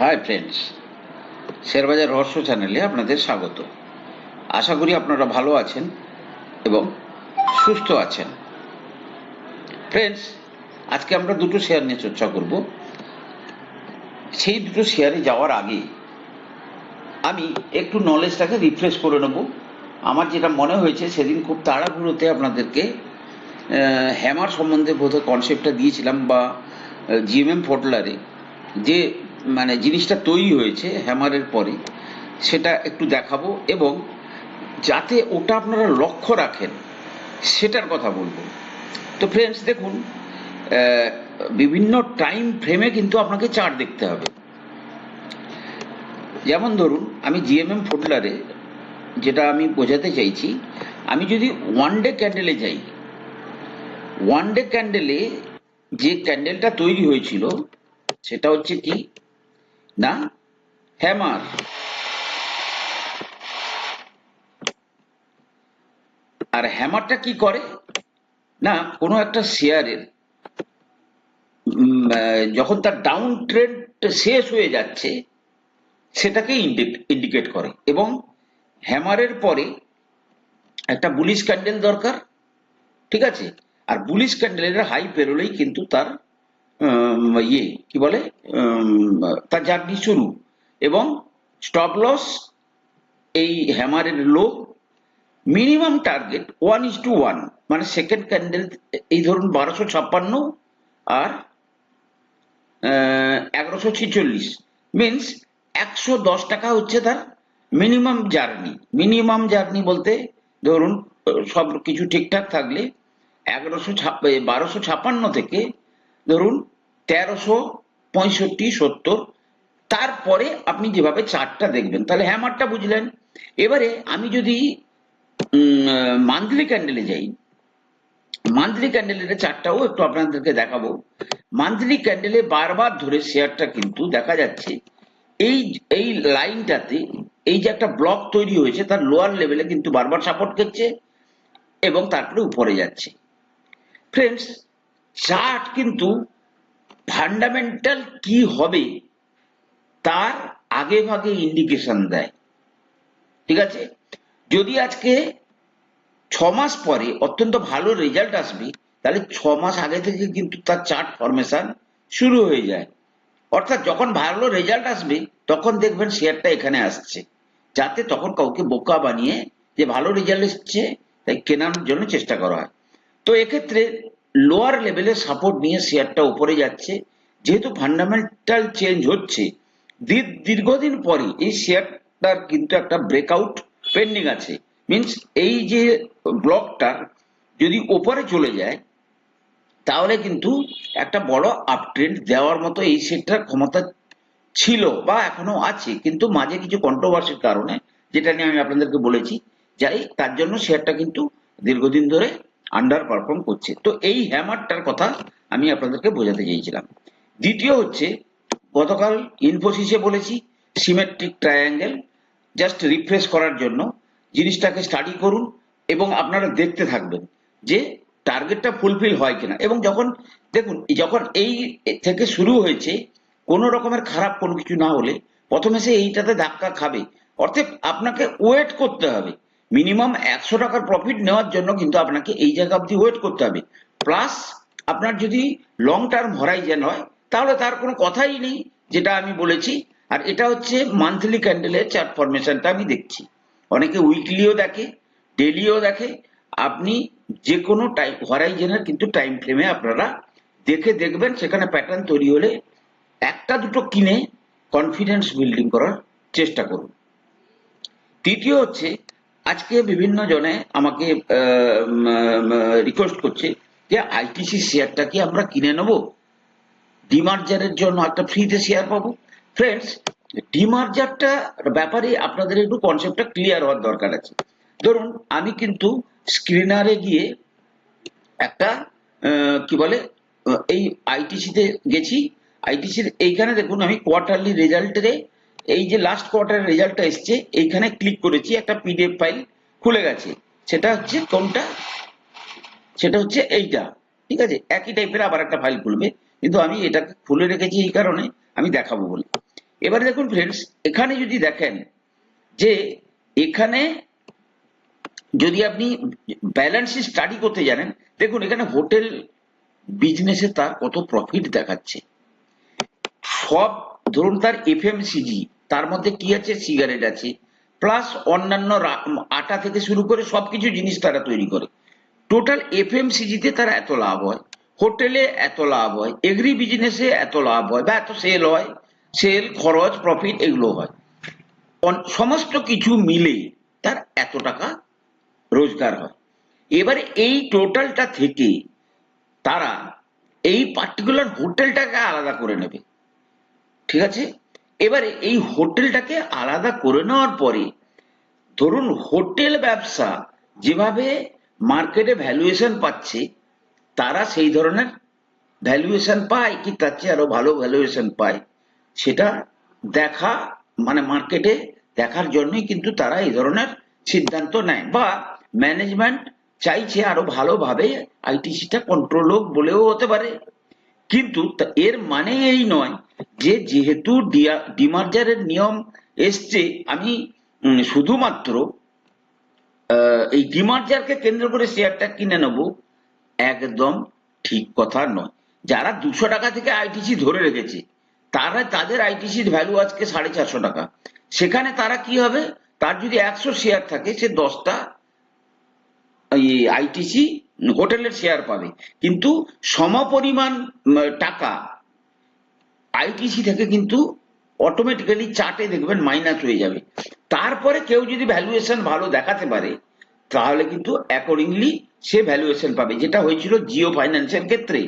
Hi friends শেয়ারবাজার রহস্য চ্যানেলে আপনাদের স্বাগত। আশা করি আপনারা ভালো আছেন এবং সুস্থ আছেন। ফ্রেন্ডস আজকে আমরা দুটো শেয়ার নিয়ে চর্চা করব। সেই দুটো শেয়ারে যাওয়ার আগে আমি একটু নলেজটাকে রিফ্রেশ করে নেব। আমার যেটা মনে হয়েছে, সেদিন খুব তাড়াহুড়োতে আপনাদেরকে হ্যামার সম্বন্ধে বোধহয় কনসেপ্টটা দিয়েছিলাম বা জিএমএম পোর্টলারে যে মানে জিনিসটা তৈরি হয়েছে হ্যামারের পরে, সেটা একটু দেখাবো এবং যাতে ওটা আপনারা লক্ষ্য রাখেন, সেটার কথা বলব। তো ফ্রেন্ডস দেখুন বিভিন্ন টাইম ফ্রেমে কিন্তু আপনাকে চার্ট দেখতে হবে। যেমন ধরুন, আমি জিএমএম ফোল্ডারে যেটা আমি বোঝাতে চাইছি, আমি যদি ওয়ান ডে ক্যান্ডেলে যাই ওয়ান ডে ক্যান্ডেলে যে ক্যান্ডেলটা তৈরি হয়েছিল, সেটা হচ্ছে কি? না? হ্যামার। আর হ্যামারটা কি করে? না, কোনো একটা শেয়ারের। যখন তার ডাউন ট্রেন্ড শেষ হয়ে যাচ্ছে, সেটাকে ইন্ডিকেট করে। এবং হ্যামারের পরে একটা বুলিশ ক্যান্ডেল দরকার, ঠিক আছে? আর বুলিশ ক্যান্ডেলের হাই পেরোলেই কিন্তু তার ইয়ে কি বলে? তার জার্নি শুরু। এবং স্টপ লস এই হ্যামারের low minimum target one is two one মানে সেকেন্ড ক্যান্ডেল এই ধরুন বারোশো ছাপ্পান্ন আর এগারোশো ছিচল্লিশ। মিনস একশো দশ টাকা হচ্ছে তার মিনিমাম জার্নি মিনিমাম জার্নি বলতে ধরুন, সব কিছু ঠিকঠাক থাকলে এগারোশো বারোশো ছাপ্পান্ন থেকে ধরুন তেরোশো পঁয়ষট্টি, সত্তর। তারপরে আপনি যেভাবে চার্টটা দেখবেন, তাহলে হ্যামারটা বুঝলেন। এবারে আমি যদি মান্থলি ক্যান্ডেলে যাই, মান্থলি ক্যান্ডেলের চারটাও একটু আপনাদেরকে দেখাবো। মান্থলি ক্যান্ডেলে বারবার ধরে শেয়ারটা কিন্তু দেখা যাচ্ছে, এই এই লাইনটাতে, এই যে একটা ব্লক তৈরি হয়েছে, তার লোয়ার লেভেলে কিন্তু বারবার সাপোর্ট করছে এবং তারপরে উপরে যাচ্ছে। ফ্রেন্ডস চার্ট কিন্তু ফান্ডামেন্টাল কি হবে তার আগে ভাগে ইন্ডিকেশন দেয়। ঠিক আছে? যদি আজকে ছ মাস পরে অত্যন্ত ভালো রেজাল্ট আসবে, তাহলে ছ মাস আগে থেকে কিন্তু তার চার্ট ফরমেশন শুরু হয়ে যায়। অর্থাৎ যখন ভালো রেজাল্ট আসবে, তখন দেখবেন শেয়ারটা এখানে আসছে। যাতে তখন কাউকে বোকা বানিয়ে যে ভালো রেজাল্ট এসছে, তাই কেনার জন্য চেষ্টা করা হয়। তো এক্ষেত্রে লোয়ার লেভেলে সাপোর্ট নিয়ে শেয়ারটা উপরে যাচ্ছে। যেহেতু ফান্ডামেন্টাল চেঞ্জ হচ্ছে, দীর- দীর্ঘদিন পরে এই শেয়ারটার কিন্তু একটা ব্রেকআউট পেন্ডিং আছে। মিন্স এই যে ব্লকটা যদি ওপরে চলে যায়, তাহলে কিন্তু একটা বড় আপট্রেন্ড দেওয়ার মতো এই শেয়ারটার ক্ষমতা ছিল বা এখনও আছে। কিন্তু মাঝে কিছু কন্ট্রোভার্সির কারণে, যেটা নিয়ে আমি আপনাদেরকে বলেছি, যাই তার জন্য শেয়ারটা কিন্তু দীর্ঘদিন ধরে আন্ডার পারফর্ম করছে। তো এই হ্যামারটার কথা আমি আপনাদেরকে বোঝাতে চেয়েছিলাম। দ্বিতীয় হচ্ছে, গতকাল ইনফোসিসে বলেছি সিমেট্রিক ট্রায়াঙ্গেল জাস্ট রিফ্রেশ করার জন্য জিনিসটাকে স্টাডি করুন এবং আপনারা দেখতে থাকবেন যে টার্গেটটা ফুলফিল হয় কিনা। এবং যখন, দেখুন, যখন এই থেকে শুরু হয়েছে, কোনো রকমের খারাপ কোনো কিছু না হলে প্রথমে সে এইটাতে ধাক্কা খাবে। অর্থাৎ আপনাকে ওয়েট করতে হবে। মিনিমাম একশো টাকার প্রফিট নেওয়ার জন্য কিন্তু আপনাকে এই জায়গা অবধি ওয়েট করতে হবে। প্লাস আপনার যদি লং টার্ম হরাইজেন হয়, তাহলে তার কোনো কথাই নেই, যেটা আমি বলেছি। আর এটা হচ্ছে মান্থলি ক্যান্ডেলের চার্ট ফরমেশনটা আমি দেখছি। অনেকে উইকলিও দেখে ডেলিও দেখে। আপনি যে কোনো টাইম হরাইজেনের কিন্তু টাইম ফ্রেমে আপনারা দেখে দেখবেন, সেখানে প্যাটার্ন তৈরি হলে একটা দুটো কিনে কনফিডেন্স বিল্ডিং করার চেষ্টা করুন। তৃতীয় হচ্ছে আজকে বিভিন্ন জনে আমাকে রিকোয়েস্ট করছে যে আইটিসি শেয়ারটা কি আমরা কিনে নেব? ডিমার্জারের জন্য একটা ফ্রিতে শেয়ার পাবো? ফ্রেন্ডস ডিমার্জারটা ব্যাপারে আপনাদের একটু কনসেপ্টটা ক্লিয়ার হওয়ার দরকার আছে। ধরুন, আমি কিন্তু স্ক্রিনারে গিয়ে একটা কি বলে এই আইটিসিতে গেছি। আইটিসির এইখানে দেখুন, আমি কোয়ার্টারলি রেজাল্টের এই যে লাস্ট কোয়ার্টারের রেজাল্টটা এসছে, এইখানে ক্লিক করেছি, একটা পিডিএফ ফাইল খুলে গেছে। সেটা হচ্ছে কোনটা? সেটা হচ্ছে এইটা, ঠিক আছে? একই টাইপের আবার একটা ফাইল খুলবে। কিন্তু আমি এটাকে খুলে রেখেছি এই কারণে আমি দেখাবো বলে। এবারে দেখুন ফ্রেন্ডস এখানে যদি দেখেন যে এখানে যদি আপনি ব্যালেন্স স্টাডি করতে জানেন, দেখুন এখানে হোটেল বিজনেসে তার কত প্রফিট দেখাচ্ছে। সব, ধরুন তার এফএমসিজি তার মধ্যে কি আছে? সিগারেট আছে। প্লাস অন্যান্য আটা থেকে শুরু করে সবকিছু জিনিস তারা তৈরি করে। টোটাল এফএমসিজিতে তার এত লাভ হয়। হোটেলে এত লাভ হয়। এগ্রি বিজনেসে এত লাভ হয়। বা এত সেল হয়। সেল খরচ প্রফিট এগুলো হয়। সমস্ত কিছু মিলে তার এত টাকা রোজগার হয়। এবারে এই টোটালটা থেকে তারা এই পার্টিকুলার হোটেলটাকে আলাদা করে নেবে। ঠিক আছে? এবারে এই হোটেলটাকে আলাদা করে নেওয়ার পরে, ধরুন হোটেল ব্যবসা যেভাবে মার্কেটে ভ্যালুয়েশন পাচ্ছে, তারা সেই ধরনের ভ্যালুয়েশন পায় কি তার চেয়ে আরও ভালো ভ্যালুয়েশন পায়, সেটা দেখা মানে মার্কেটে দেখার জন্যই কিন্তু তারা এই ধরনের সিদ্ধান্ত নেয় বা ম্যানেজমেন্ট চাইছে আরও ভালোভাবে আইটিসিটা কন্ট্রোল হোক বলেও হতে পারে। কিন্তু এর মানে এই নয় যে যেহেতু ডিমার্জারের নিয়ম এসছে, আমি শুধুমাত্র এই ডিমার্জারকে কেন্দ্র করে শেয়ারটা কিনে নেব, একদম ঠিক কথা নয়। যারা দুশো টাকা থেকে আইটিসি ধরে রেখেছে, তারা, তাদের আইটিসির ভ্যালু আজকে সাড়ে চারশো টাকা। সেখানে তারা কি হবে? তার যদি একশো শেয়ার থাকে, সে দশটা আইটিসি হোটেলের শেয়ার পাবে। কিন্তু সমপরিমাণ টাকা আইটিসি থেকে কিন্তু অটোমেটিক্যালি চার্টে দেখবেন মাইনাস হয়ে যাবে। তারপরে কেউ যদি ভ্যালুয়েশন ভালো দেখাতে পারে, তাহলে কিন্তু অ্যাকর্ডিংলি সে ভ্যালুয়েশন পাবে। যেটা হয়েছিল জিও ফাইন্যান্সের ক্ষেত্রে।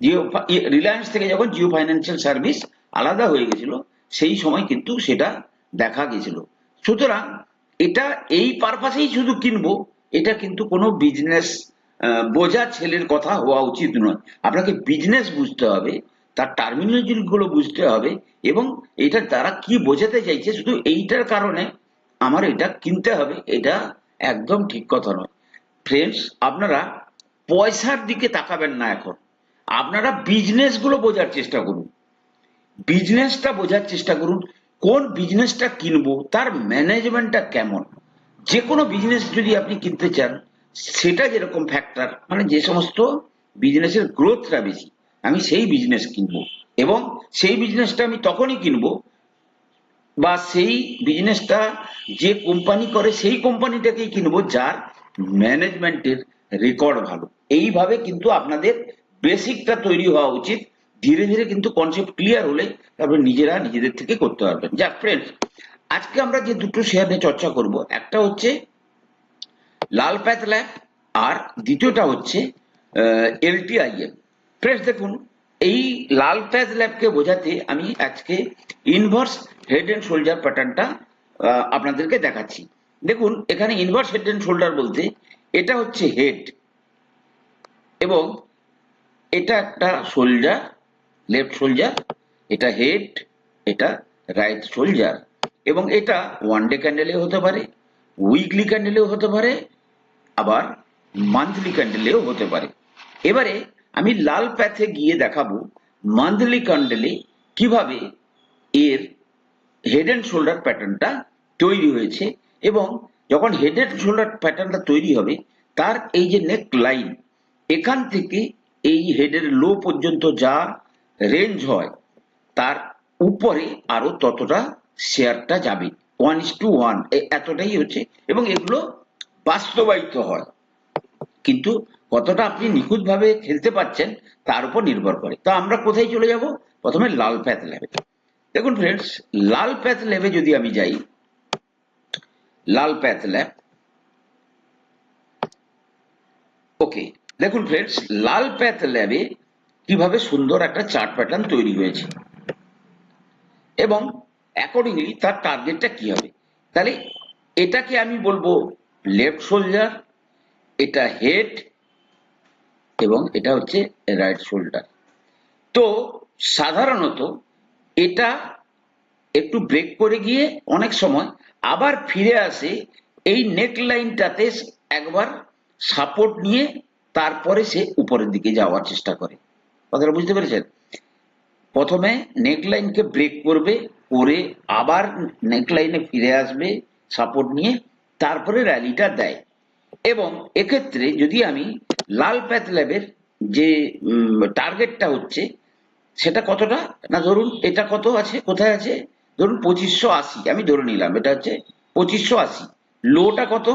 জিও রিলায়েন্স থেকে যখন জিও ফাইন্যান্সিয়াল সার্ভিস আলাদা হয়ে গেছিল, সেই সময় কিন্তু সেটা দেখা গেছিল। সুতরাং এটা এই পারপাসেই শুধু কিনবো, এটা কিন্তু কোনো বিজনেস বোঝা ছেলের কথা হওয়া উচিত নয়। আপনাকে বিজনেস বুঝতে হবে। তার টার্মিনোলজি গুলো বুঝতে হবে এবং এটা তারা কি বোঝাতে চাইছে শুধু এইটার কারণে আমার এটা কিনতে হবে, এটা একদম ঠিক কথা নয়। ফ্রেন্ডস আপনারা পয়সার দিকে তাকাবেন না এখন। আপনারা বিজনেসগুলো বোঝার চেষ্টা করুন। বিজনেসটা বোঝার চেষ্টা করুন, কোন বিজনেসটা কিনবো, তার ম্যানেজমেন্টটা কেমন। যে কোনো বিজনেস যদি আপনি কিনতে চান, সেটা যেরকম ফ্যাক্টর মানে যে সমস্ত বিজনেসের গ্রোথটা বেশি। আমি সেই বিজনেস কিনবো। এবং সেই বিজনেসটা আমি তখনই কিনবো বা সেই বিজনেসটা যে কোম্পানি করে সেই কোম্পানিটাকেই কিনবো যার ম্যানেজমেন্টের রেকর্ড ভালো। এইভাবে কিন্তু আপনাদের বেসিকটা তৈরি হওয়া উচিত। ধীরে ধীরে কিন্তু কনসেপ্ট ক্লিয়ার হলে তারপর নিজেরা নিজেদের থেকে করতে পারবেন। যাক ফ্রেন্ডস আজকে আমরা যে দুটো শেয়ার নিয়ে চর্চা করব, একটা হচ্ছে লাল প্যাথ ল্যাব আর দ্বিতীয়টা হচ্ছে এলটিআইএম ফ্রেন্ডস দেখুন, এই লাল প্যাথ ল্যাবকে বোঝাতে আমি আজকে ইনভার্স হেড এন্ড শোল্ডার প্যাটার্নটা আপনাদেরকে দেখাচ্ছি। দেখুন, এখানে ইনভার্স হেড এন্ড শোল্ডার বলতে এটা হচ্ছে হেড এবং এটা একটা শোল্ডার লেফট শোল্ডার এটা হেড এটা রাইট শোল্ডার এবং এটা ওয়ান ডে ক্যান্ডেলে হতে পারে উইকলি ক্যান্ডেলেও হতে পারে, আবার মান্থলি ক্যান্ডেলেও হতে পারে। এবারে আমি লাল প্যাথে গিয়ে দেখাবো মান্থলি ক্যান্ডেলে কীভাবে এর হেড অ্যান্ড শোল্ডার প্যাটার্নটা তৈরি হয়েছে এবং যখন হেড অ্যান্ড শোল্ডার প্যাটার্নটা তৈরি হবে, তার এই যে নেক লাইন এখান থেকে এই হেডের লো পর্যন্ত যা রেঞ্জ হয়, তার উপরে আরও ততটা শেয়ারটা যাবে। ওয়ান ইস টু ওয়ান এতটাই হচ্ছে এবং এগুলো বাস্তবায়িত হয়। কিন্তু কতটা আপনি নিখুঁতভাবে খেলতে পারছেন তার উপর নির্ভর করে। তো আমরা কোথায় চলে যাব? প্রথমে লাল প্যাথ ল্যাবে। দেখুন ফ্রেন্ডস লাল প্যাথ ল্যাবে যদি আমি যাই, লাল প্যাথ ল্যাব ওকে দেখুন ফ্রেন্ডস লাল প্যাথ ল্যাবে কীভাবে সুন্দর একটা চার্ট প্যাটার্ন তৈরি হয়েছে এবং অ্যাকর্ডিংলি তার টার্গেটটা কি হবে? তাহলে এটাকে আমি বলব লেফট শোল্ডার, এটা হেড এবং এটা হচ্ছে রাইট শোল্ডার তো সাধারণত এটা একটু ব্রেক করে গিয়ে অনেক সময় আবার ফিরে আসে এই নেক লাইনটাতে একবার সাপোর্ট নিয়ে তারপরে সে উপরের দিকে যাওয়ার চেষ্টা করে। কথাটা বুঝতে পেরেছেন? প্রথমে নেক লাইনকে ব্রেক করবে, করে আবার নেক লাইনে ফিরে আসবে সাপোর্ট নিয়ে তারপরে র্যালিটা দেয়। এবং এক্ষেত্রে যদি আমি লাল প্যাথ ল্যাবের যে টার্গেটটা হচ্ছে, সেটা কতটা? না, ধরুন, এটা কত আছে? কোথায় আছে? ধরুন, পঁচিশশো আশি। আমি ধরে নিলাম, এটা হচ্ছে পঁচিশশো আশি। লোটা কত?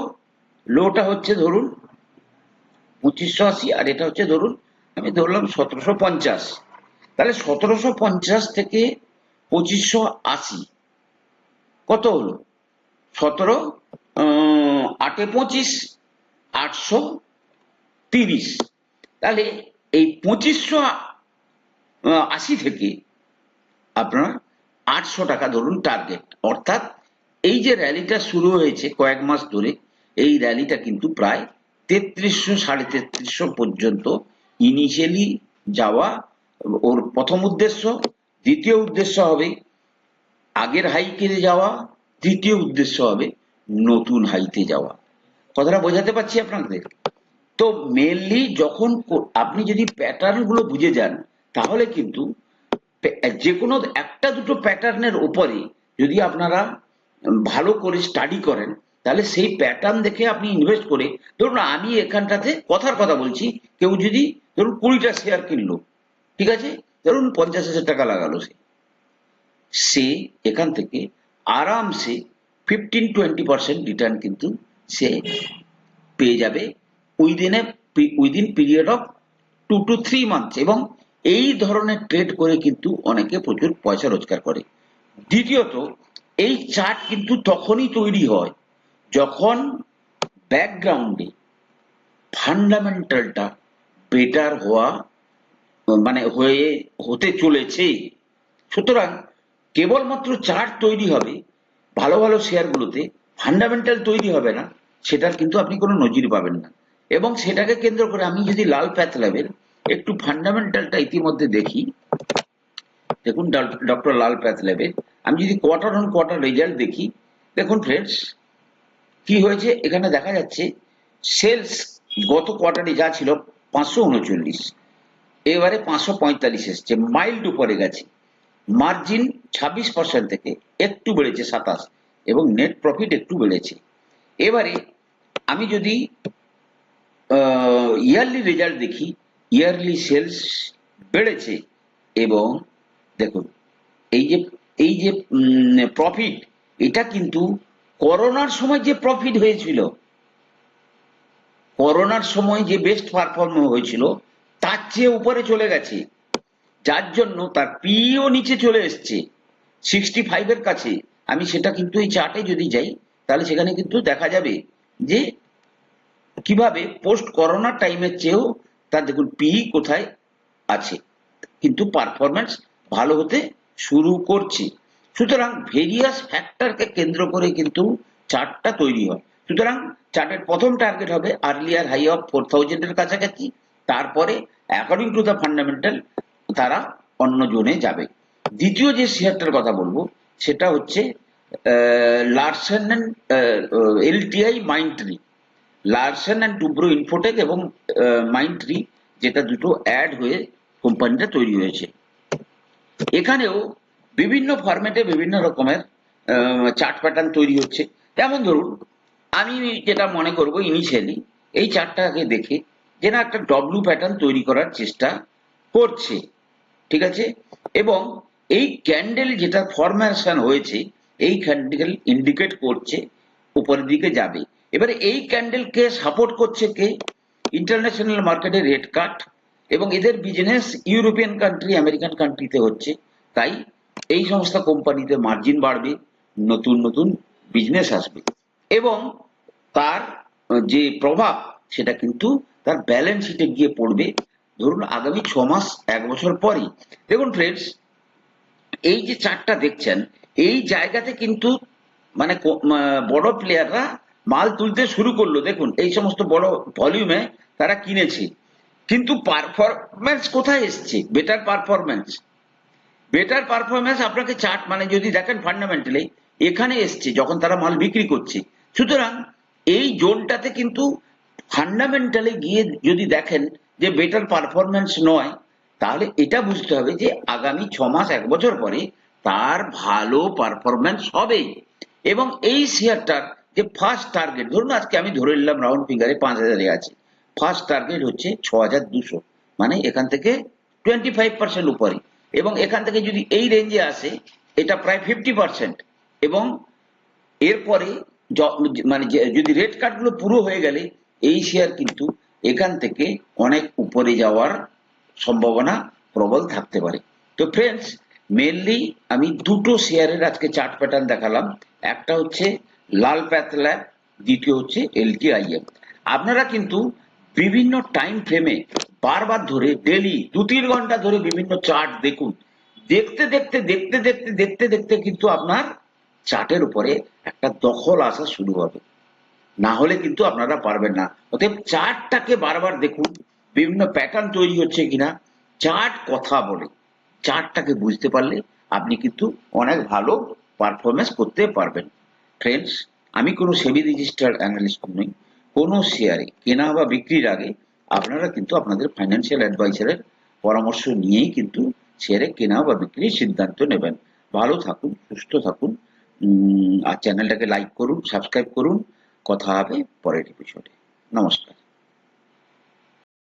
লোটা হচ্ছে, ধরুন, পঁচিশশো আশি, আর এটা হচ্ছে, ধরুন, আমি ধরলাম সতেরোশো পঞ্চাশ। তাহলে সতেরোশো পঞ্চাশ থেকে পঁচিশশো আশি, কত হলো? সতেরো আটে পঁচিশ, আটশো তিরিশ। তাহলে এই পঁচিশশো আশি থেকে আপনার আটশো টাকা ধরুন টার্গেট অর্থাৎ এই যে র্যালিটা শুরু হয়েছে কয়েক মাস ধরে, এই র্যালিটা কিন্তু প্রায় তেত্রিশশো, সাড়ে তেত্রিশশো পর্যন্ত ইনিশিয়ালি যাওয়া ওর প্রথম উদ্দেশ্য। দ্বিতীয় উদ্দেশ্য হবে আগের হাইকে যাওয়া। তৃতীয় উদ্দেশ্য হবে নতুন হাইতে যাওয়া। কথাটা বোঝাতে পারছি আপনাদের? তো মেনলি যখন আপনি যদি প্যাটার্নগুলো বুঝে যান, তাহলে কিন্তু যে কোনো একটা দুটো প্যাটার্নের উপরে যদি আপনারা ভালো করে স্টাডি করেন, তাহলে সেই প্যাটার্ন দেখে আপনি ইনভেস্ট করে, ধরুন আমি এখানটাতে কথার কথা বলছি, কেউ যদি ধরুন কুড়িটা শেয়ার কিনলো, ঠিক আছে? ধরুন পঞ্চাশ হাজার টাকা লাগালো সে। সে এখান থেকে আরামসে ফিফটিন টোয়েন্টি পার্সেন্ট রিটার্ন কিন্তু সে পেয়ে যাবে। Within a within period of two two three months এবং এই ধরনের ট্রেড করে কিন্তু অনেকে প্রচুর পয়সা রোজগার করে। দ্বিতীয়ত, এই চার্ট কিন্তু তখনই তৈরি হয় যখন ব্যাকগ্রাউন্ডে ফান্ডামেন্টালটা বেটার হওয়া মানে হয়ে, হতে চলেছে। সুতরাং কেবলমাত্র চার্ট তৈরি হবে, ভালো ভালো শেয়ারগুলোতে ফান্ডামেন্টাল তৈরি হবে না, সেটার কিন্তু আপনি কোনো নজির পাবেন না। এবং সেটাকে কেন্দ্র করে আমি যদি লাল প্যাথ ল্যাবের একটু ফান্ডামেন্টালটা ইতিমধ্যে দেখি, দেখুন ডক্টর লাল প্যাথ ল্যাবের আমি যদি কোয়ার্টার অন কোয়ার্টার রেজাল্ট দেখি, দেখুন ফ্রেন্ডস কি হয়েছে? এখানে দেখা যাচ্ছে সেলস গত কোয়ার্টারে যা ছিল পাঁচশো উনচল্লিশ, এবারে পাঁচশো পঁয়তাল্লিশ এসছে মাইল্ড উপরে গেছে। মার্জিন ছাব্বিশ পার্সেন্ট থেকে একটু বেড়েছে সাতাশ, এবং নেট প্রফিট একটু বেড়েছে। এবারে আমি যদি ইয়ারলি রেজাল্ট দেখি ইয়ারলি সেলস বেড়েছে এবং দেখুন, এই যে এই যে প্রফিট এটা কিন্তু করোনার সময় যে প্রফিট হয়েছিল, করোনার সময় যে বেস্ট পারফর্ম হয়েছিল, তার চেয়ে উপরে চলে গেছে। যার জন্য তার পিও নিচে চলে এসছে সিক্সটি ফাইভের কাছে। আমি সেটা কিন্তু এই চার্টে যদি যাই, তাহলে সেখানে কিন্তু দেখা যাবে যে কীভাবে পোস্ট করোনার টাইমের চেয়েও তার দেখুন পি কোথায় আছে। কিন্তু পারফরমেন্স ভালো হতে শুরু করছে। সুতরাং ভেরিয়াস ফ্যাক্টরকে কেন্দ্র করে কিন্তু চার্টটা তৈরি হয়। সুতরাং চার্টের প্রথম টার্গেট হবে আর্লিয়ার হাই অফ ফোর থাউজেন্ডের কাছাকাছি। তারপরে অ্যাকর্ডিং টু দ্য ফান্ডামেন্টাল তারা অন্য জোনে যাবে। দ্বিতীয় যে শেয়ারটার কথা বলব, সেটা হচ্ছে Larsen LTI Mindtree Larsen and Toubro Infotech এবং মাইন্ড ট্রি যেটা দুটো অ্যাড হয়ে কোম্পানিটা তৈরি হয়েছে। এখানেও বিভিন্ন ফরম্যাটে বিভিন্ন রকমের চার্ট প্যাটার্ন তৈরি হচ্ছে। যেমন ধরুন, আমি যেটা মনে করব ইনিশিয়ালি এই চার্টটাকে দেখে যে না একটা ডব্লু প্যাটার্ন তৈরি করার চেষ্টা করছে। ঠিক আছে? এবং এই ক্যান্ডেল যেটা ফরমেশন হয়েছে, এই ক্যান্ডেল ইন্ডিকেট করছে, উপরের দিকে যাবে। এবারে এই ক্যান্ডেলকে সাপোর্ট করছে কে? ইন্টারন্যাশনাল মার্কেটে রেট কাট এবং এদের বিজনেস ইউরোপিয়ান কান্ট্রি আমেরিকান কান্ট্রিতে হচ্ছে। তাই এই সমস্ত কোম্পানিতে মার্জিন বাড়বে, নতুন নতুন বিজনেস আসবে। এবং তার যে প্রভাব, সেটা কিন্তু তার ব্যালেন্স শিটে গিয়ে পড়বে। ধরুন, আগামী ছ মাস, এক বছর পরই। দেখুন ফ্রেন্ডস এই যে চারটা দেখছেন, এই জায়গাতে কিন্তু মানে বড় প্লেয়াররা মাল তুলতে শুরু করল। দেখুন, এই সমস্ত বড় ভলিউমে তারা কিনেছে। কিন্তু পারফরমেন্স কোথায় এসছে? বেটার পারফরমেন্স বেটার পারফরমেন্স আপনাকে চার্ট মানে যদি দেখেন ফান্ডামেন্টালি এখানে এসছে যখন তারা মাল বিক্রি করছে। সুতরাং এই জোনটাতে কিন্তু ফান্ডামেন্টালি গিয়ে যদি দেখেন যে বেটার পারফরমেন্স নয়, তাহলে এটা বুঝতে হবে যে আগামী ছ মাস, এক বছর পরে তার ভালো পারফরমেন্স হবে। এবং এই শেয়ারটার যে ফার্স্ট টার্গেট ধরুন আজকে আমি ধরে নিলাম রাউন্ড ফিঙ্গারে পাঁচ হাজারে আছে। ফার্স্ট টার্গেট হচ্ছে ছ হাজার দুশো মানে এখান থেকে টোয়েন্টি ফাইভ পার্সেন্ট উপরে। এবং এখান থেকে যদি এই রেঞ্জে আসে, এটা প্রায় ফিফটি পার্সেন্ট এবং এরপরে মানে যদি রেড কার্ডগুলো পুরো হয়ে গেলে, এই শেয়ার কিন্তু এখান থেকে অনেক উপরে যাওয়ার সম্ভাবনা প্রবল থাকতে পারে। তো ফ্রেন্ডস মেনলি আমি দুটো শেয়ারের আজকে চার্ট প্যাটার্ন দেখালাম। একটা হচ্ছে লাল প্যাথ ল্যাব, দ্বিতীয় হচ্ছে এলটিআইএম আপনারা কিন্তু বিভিন্ন টাইম ফ্রেমে বারবার ধরে ডেলি দু তিন ঘণ্টা ধরে বিভিন্ন চার্ট দেখুন। দেখতে দেখতে দেখতে দেখতে দেখতে দেখতে কিন্তু আপনার চার্টের উপরে একটা দখল আসা শুরু হবে। না হলে কিন্তু আপনারা পারবেন না। অতএব চার্টটাকে বারবার দেখুন, বিভিন্ন প্যাটার্ন তৈরি হচ্ছে কিনা চার্ট কথা বলে। চার্টটাকে বুঝতে পারলে আপনি কিন্তু অনেক ভালো পারফরমেন্স করতে পারবেন। ফ্রেন্ডস আমি কোনো সেবি রেজিস্টার্ড অ্যানালিস্ট নই। কোনো শেয়ারে কেনা বা বিক্রির আগে আপনারা কিন্তু আপনাদের ফাইন্যান্সিয়াল অ্যাডভাইসারের পরামর্শ নিয়েই কিন্তু শেয়ারে কেনা বা বিক্রির সিদ্ধান্ত নেবেন। ভালো থাকুন, সুস্থ থাকুন আর চ্যানেলটাকে লাইক করুন সাবস্ক্রাইব করুন। কথা হবে পরের এপিসোডে নমস্কার।